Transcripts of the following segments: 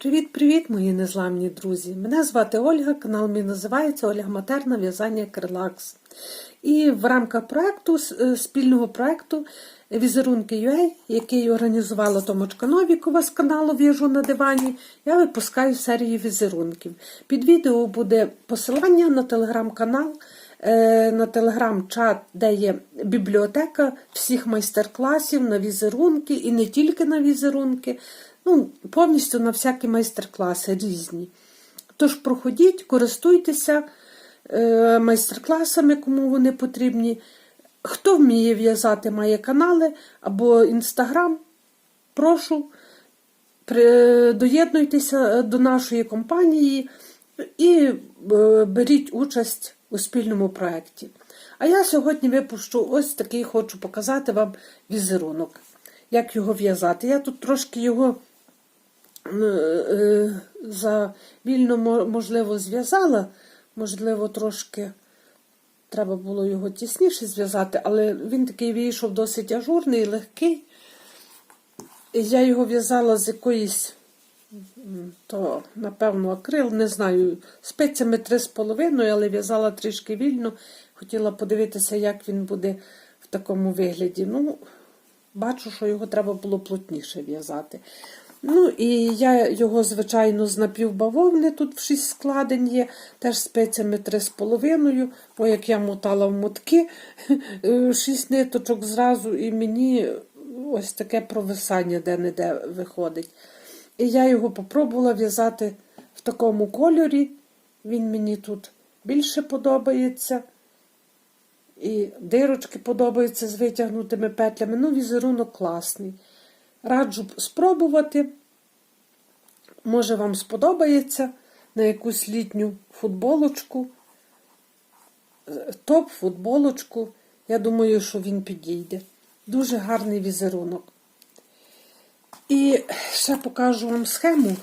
Привіт-привіт, мої незламні друзі! Мене звати Ольга, канал мій називається Ольга Матерна В'язання Крилакс. І в рамках проекту, спільного проекту Візерунки UA, який організувала Томочка Новікова з каналу В'яжу на дивані, я випускаю серію візерунків. Під відео буде посилання на телеграм-канал, е, на телеграм-чат, де є бібліотека всіх майстер-класів на візерунки і не тільки на візерунки. Ну, повністю на всякі майстер-класи різні. Тож проходіть, користуйтеся е, майстер-класами, кому вони потрібні. Хто вміє в'язати, має канали або інстаграм, прошу, доєднуйтеся до нашої компанії і е, беріть участь у спільному проєкті. А я сьогодні випущу ось такий хочу показати вам візерунок, як його в'язати. Я тут трошки його е, е, за вільно можливо зв'язала, можливо, трошки треба було його тісніше зв'язати, але він такий вийшов досить ажурний, легкий. Я його в'язала з якоїсь, то, напевно, акрил, не знаю, спицями 3,5, але в'язала трішки вільно. Хотіла подивитися, як він буде в такому вигляді. Ну, бачу, що його треба було плотніше в'язати. Ну, і я його, звичайно, з напівбавовни, тут в 6 складень є, теж спицями 3,5, бо як я мотала в мотки 6 ниточок зразу, і мені ось таке провисання де-не-де виходить. І я його попробувала в'язати в такому кольорі. Він мені тут більше подобається. І дирочки подобаються з витягнутими петлями. Ну, візерунок класний. Раджу спробувати. Може, вам сподобається на якусь літню футболочку, топ-футболочку. Я думаю, що він підійде. Дуже гарний візерунок. І ще покажу вам схему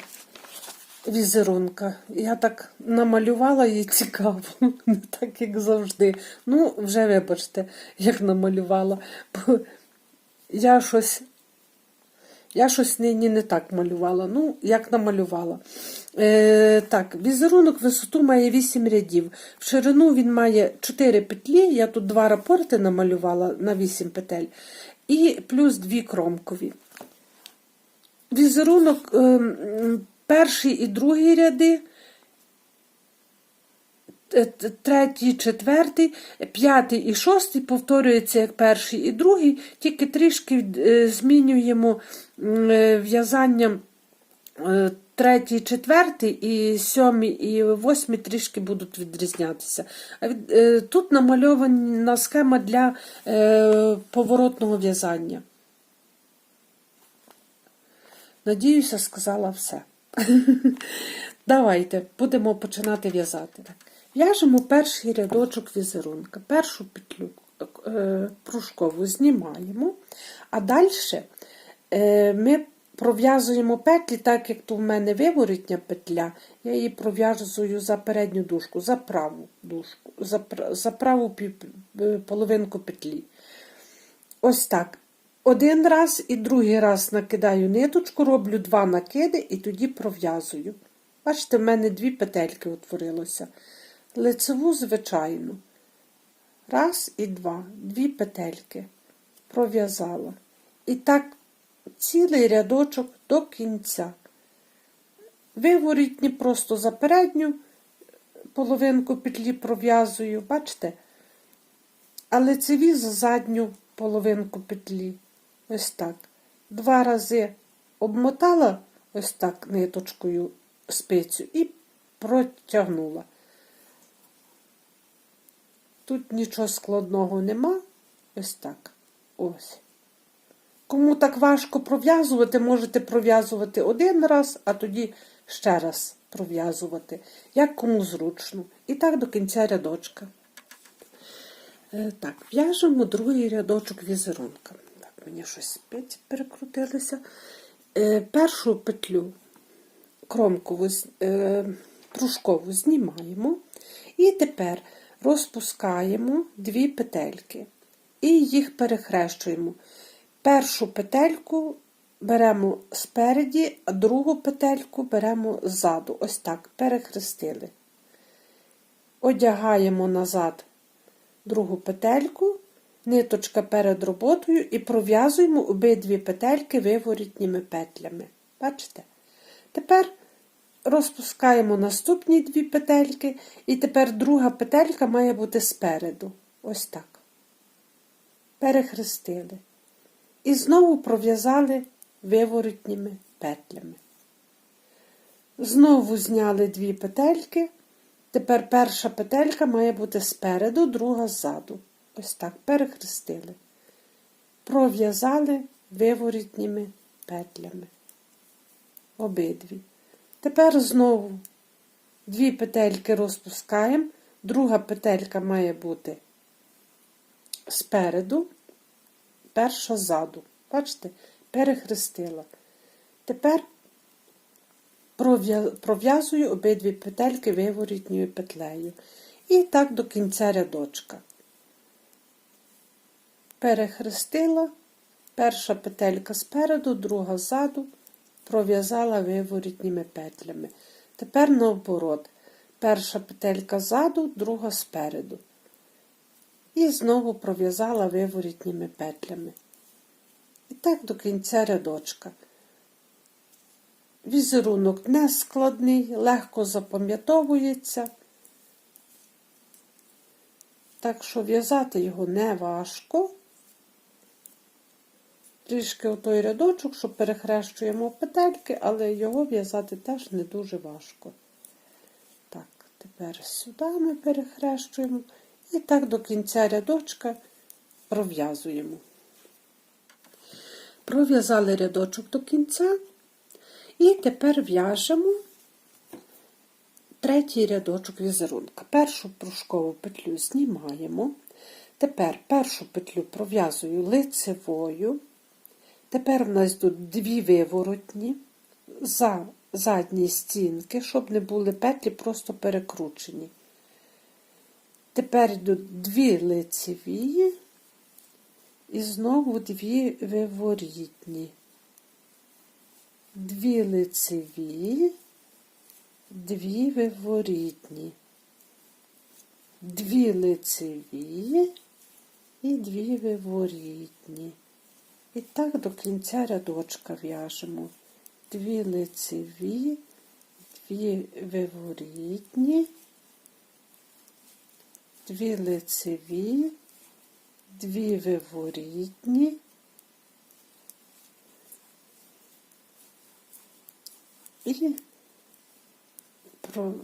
візерунка. Я так намалювала її цікаво, не так, як завжди. Ну, вже вибачте, як намалювала. Бо я щось. Я щось нині не так малювала, ну, як намалювала. Е, так, візерунок висоту має 8 рядів. В ширину він має 4 петлі. Я тут два рапорти намалювала на 8 петель. І плюс 2 кромкові. Візерунок е, перший і другий ряди, е, третій, четвертий, п'ятий і шостий повторюється як перший і другий, тільки трішки е, змінюємо е, в'язанням третій, четвертий, і сьомий і восьмий трішки будуть відрізнятися. Тут намальована схема для поворотного в'язання. Надіюся, сказала все. Давайте будемо починати в'язати. В'яжемо перший рядочок візерунка. Першу петлю е, пружкову знімаємо, а далі е, ми пров'язуємо петлі, так як то в мене виворітня петля, я її пров'язую за передню дужку, за праву дужку, за, праву е, половинку петлі. Ось так. Один раз і другий раз накидаю ниточку, роблю два накиди і тоді пров'язую. Бачите, в мене дві петельки утворилося. Лицеву, звичайну. Раз і два. Дві петельки. Пров'язала. І так цілий рядочок до кінця. Виворітні просто за передню половинку петлі пров'язую, бачите? А лицеві за задню половинку петлі. Ось так. Два рази обмотала ось так ниточкою спицю і протягнула. Тут нічого складного нема. Ось так. Ось. Кому так важко пров'язувати, можете пров'язувати один раз, а тоді ще раз пров'язувати, як кому зручно. І так до кінця рядочка. Е, Так, в'яжемо другий рядочок візерунка. Мені щось спиці перекрутилися. Е, Першу петлю кромкову, е, пружкову знімаємо. І тепер розпускаємо дві петельки і їх перехрещуємо. Першу петельку беремо спереді, а другу петельку беремо ззаду. Ось так, перехрестили. Одягаємо назад другу петельку, ниточка перед роботою і пров'язуємо обидві петельки виворітніми петлями. Бачите? Тепер розпускаємо наступні дві петельки, і тепер друга петелька має бути спереду. Ось так. Перехрестили. І знову пров'язали виворотніми петлями. Знову зняли дві петельки. Тепер перша петелька має бути спереду, друга ззаду. Ось так, перехрестили. Пров'язали виворітніми петлями. Обидві. Тепер знову дві петельки розпускаємо, друга петелька має бути спереду, перша ззаду. Бачите, перехрестила. Тепер пров'язую обидві петельки виворітньою петлею. І так до кінця рядочка. Перехрестила, перша петелька спереду, друга ззаду, пров'язала виворітніми петлями. Тепер наоборот. Перша петелька ззаду, друга спереду. І знову пров'язала виворітніми петлями. І так до кінця рядочка. Візерунок не складний, легко запам'ятовується. Так що в'язати його не важко. Трішки отой рядочок, що перехрещуємо петельки, але його в'язати теж не дуже важко. Так, тепер сюди ми перехрещуємо і так до кінця рядочка пров'язуємо. Пров'язали рядочок до кінця. І тепер в'яжемо третій рядочок візерунка. Першу пружкову петлю знімаємо. Тепер першу петлю пров'язую лицевою. Тепер в нас йдуть дві виворотні за задні стінки, щоб не були петлі просто перекручені. Тепер йдуть дві лицеві і знову дві виворітні дві лицеві, дві виворітні, дві лицеві і дві виворітні. І так до кінця рядочка в'яжемо дві лицеві, дві виворітні, дві лицеві, дві виворітні. І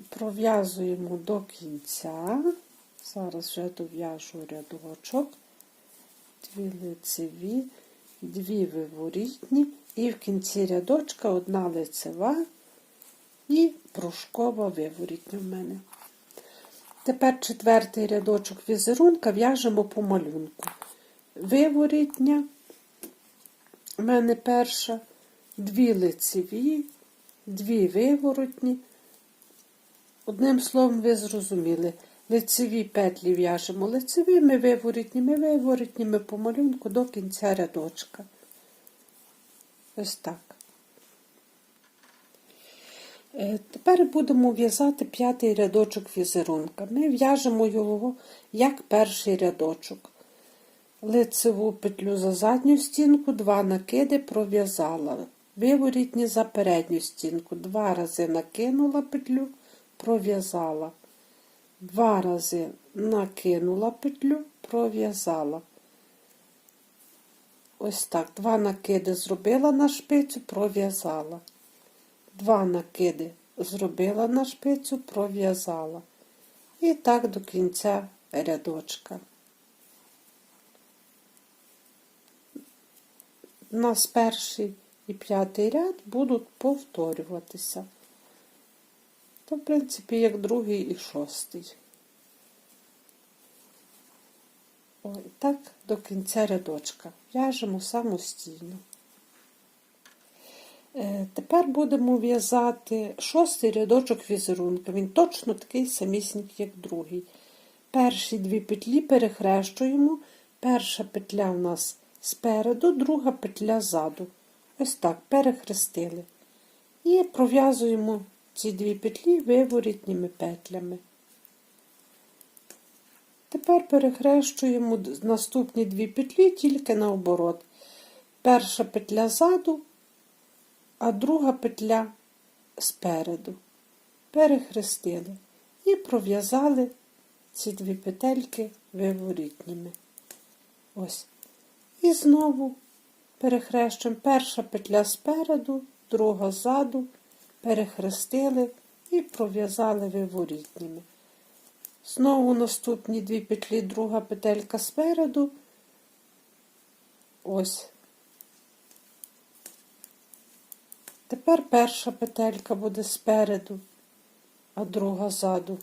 пров'язуємо до кінця. Зараз вже дов'яжу рядочок, дві лицеві, дві виворітні, і в кінці рядочка одна лицева і пружкова виворітня в мене. Тепер четвертий рядочок візерунка в'яжемо по малюнку. Виворітня, в мене перша, дві лицеві, дві виворотні. Одним словом, ви зрозуміли, лицеві петлі в'яжемо лицевими, виворотніми, виворотніми по малюнку до кінця рядочка. Ось так. Е, Тепер будемо в'язати п'ятий рядочок візерунка. Ми в'яжемо його як перший рядочок. Лицеву петлю за задню стінку, два накиди пров'язала. Виворітні за передню стінку. Два рази накинула петлю, пров'язала. Два рази накинула петлю, пров'язала. Ось так. Два накиди зробила на шпицю, пров'язала. Два накиди зробила на шпицю, пров'язала. І так до кінця рядочка. У нас перший і п'ятий ряд будуть повторюватися. То, в принципі, як другий і шостий. Ой, так до кінця рядочка. В'яжемо самостійно. Е, Тепер будемо в'язати шостий рядочок візерунка. Він точно такий самісінький, як другий. Перші дві петлі перехрещуємо. Перша петля у нас спереду, друга петля ззаду. Ось так, перехрестили. І пров'язуємо ці дві петлі виворітніми петлями. Тепер перехрещуємо наступні дві петлі тільки наоборот. Перша петля ззаду, а друга петля спереду. Перехрестили і пров'язали ці дві петельки виворітніми. Ось. І знову перехрещуємо перша петля спереду, друга ззаду, перехрестили і пров'язали виворітніми. Знову наступні дві петлі, друга петелька спереду. Ось. Тепер перша петелька буде спереду, а друга ззаду.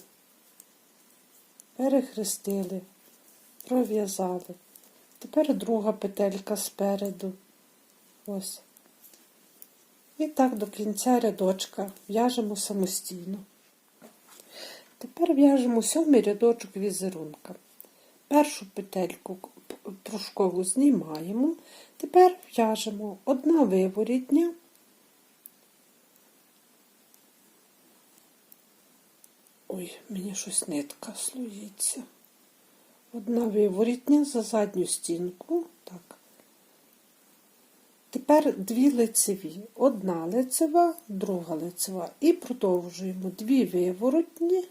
Перехрестили, пров'язали. Тепер друга петелька спереду. Ось. І так до кінця рядочка в'яжемо самостійно. Тепер в'яжемо сьомий рядочок візерунка. Першу петельку п- пружкову знімаємо. Тепер в'яжемо одна виворітня. Ой, мені щось нитка слоїться. Одна виворітня за задню стінку. Так. Тепер дві лицеві. Одна лицева, друга лицева. І продовжуємо дві виворотні.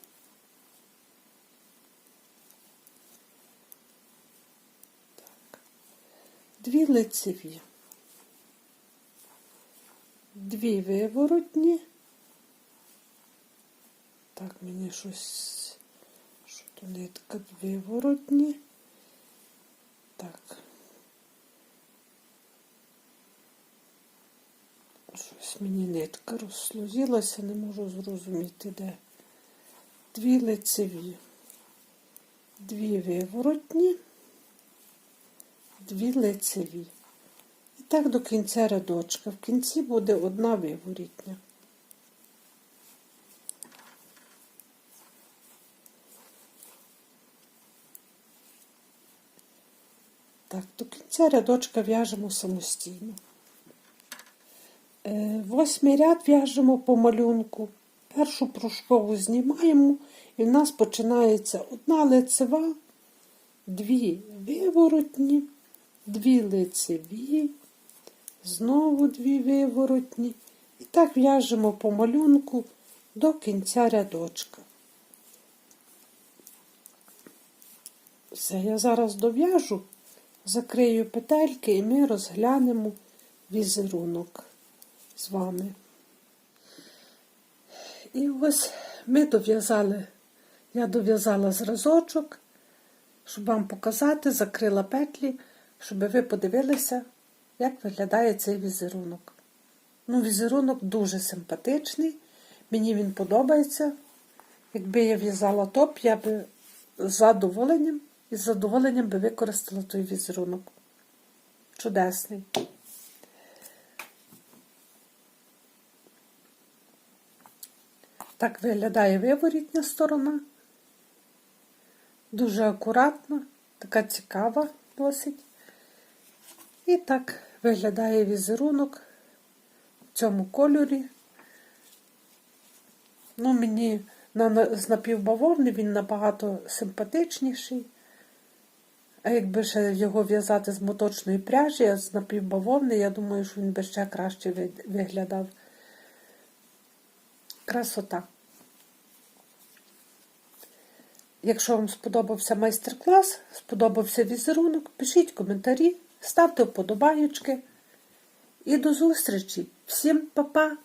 Так. Дві лицеві. Дві виворотні. Так, мені щось. Що то нитка виворотні. Так. Щось мені нитка розслузілася, не можу зрозуміти, де. Дві лицеві, дві виворотні, дві лицеві. І так до кінця рядочка. В кінці буде одна виворітня. Так, до кінця рядочка в'яжемо самостійно. Е, Восьмий ряд в'яжемо по малюнку. Першу пружкову знімаємо, і в нас починається одна лицева, дві виворотні, дві лицеві, знову дві виворотні. І так в'яжемо по малюнку до кінця рядочка. Все, я зараз дов'яжу, закрию петельки і ми розглянемо візерунок з вами. І ось ми дов'язали, я дов'язала зразочок, щоб вам показати, закрила петлі, щоб ви подивилися, як виглядає цей візерунок. Ну, візерунок дуже симпатичний, мені він подобається. Якби я в'язала топ, я би з задоволенням і з задоволенням би використала той візерунок. Чудесний. Так виглядає виворітня сторона. Дуже акуратна, така цікава досить. І так виглядає візерунок в цьому кольорі. Ну, мені на, з напівбавовни він набагато симпатичніший. А якби ще його в'язати з моточної пряжі, а з напівбавовни, я думаю, що він би ще краще виглядав. Красота. Якщо вам сподобався майстер-клас, сподобався візерунок, пишіть коментарі, ставте вподобаючки. І до зустрічі! Всім па-па!